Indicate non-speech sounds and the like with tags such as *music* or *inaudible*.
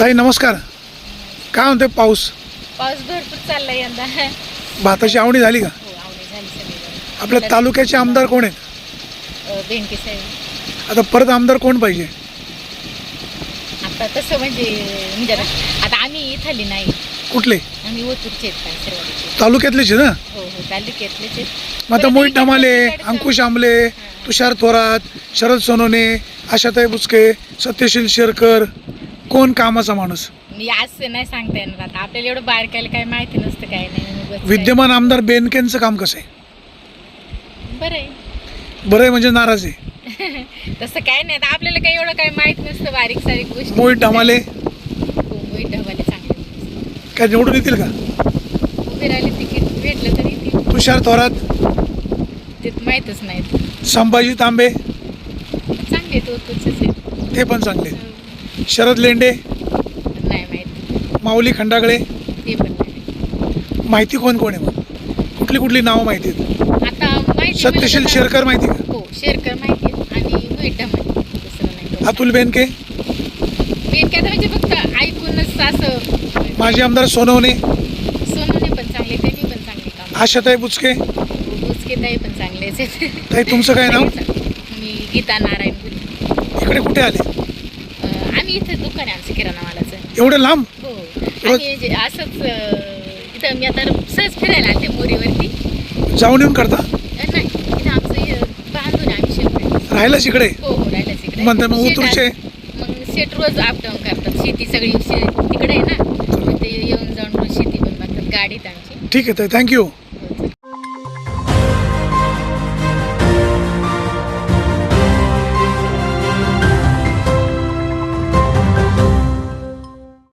ताई नमस्कार. काय म्हणते पाऊस? पाऊस भरपूर चाललाय यंदा. हो भाताची आवडी झाली का? आवडी झाली सगळी आपल्या तालुक्याचे आमदार कोण आहेत? बँके साहेब. आता परत आमदार कोण पाहिजे? आता तसं म्हणजे म्हणजे आता- आता आम्ही इथली नाही. कुठले? आम्ही ओतूरचे आहेत काय सर्वांचे. तालुक्यातलेच आहे ना? हो हो तालुक्यातलेच आहेत. मग आता मोहित ढमाले इकडचं- अंकुश आंबले तुषार थोरात शरद सोनवणे आशाताई बुचके सत्यशील शेरकर कोण कामाचा माणूस? मी असं नाही सांगता येणार आता. आपल्याला एवढं बारकायला काय माहिती नसतं काय नाही. उगाच काय. विद्यमान आमदार बेनकेंचं काम कसं आहे? बरं आहे. बरं आहे म्हणजे नाराज आहे. *laughs* तसं काय नाही. आता आपल्याला काही एवढं काय माहीत नसतं. बारीक सारीक गोष्टी. मोहित ढमाले? हो मोहित ढमाले चांगले काय निवडून येतील का? उभे राहिले तिकीट. भेटलं तरी ते तुषार थोरात? ते माहीतच नाहीत. संभाजी तांबे? चांगले आहेत ओतूरचेच आहेत. ते पण चांगले शरद लेंडे? नाही माहिती. माऊली खंडागळे? ते पण नाही. माहिती कोण कोण आहे मग? कुठली कुठली नावं माहिती आहेत? आता माहिती सत्यशील म्हणजे शेरकर माहिती का? हो शेरकर माहिती आहे आणि मोहित माहिती दुसरं नाही अतुल बेनके? मेन काय म्हणजे फक्त ऐकूनच असं माजी आमदार सोनवणे? सोनूने पण चांगले त्यांनी पण चांगले काम आशाताई बुचके? पण चांगलेच आहेत. ताई तुमचं काय नाव? मी गीता नारायण इकडे कुठे आले? आम्ही इथे दुकान आहे आमचं किराणा मालाचं. एवढं लांब? हो. आणि जे असंच अं, इथं मी आता सहज फिरायला आलते मोरीवरती. जाऊन येऊन करता? अं, नाही इथं आमचं हे बांधून आहे आम्ही शेत राहायलाच इकडे? हो हो राहिलं तिकडे म्हणते मग शेत उतरूचे? आहे. मग शेट रोज अप डाऊन करतात. शेती सगळी शे- तिकडे आहे ना. मग ते येऊन जाऊन रोज शेती पण बघतात गाडीत आमची. ठीक आहे थँक्यू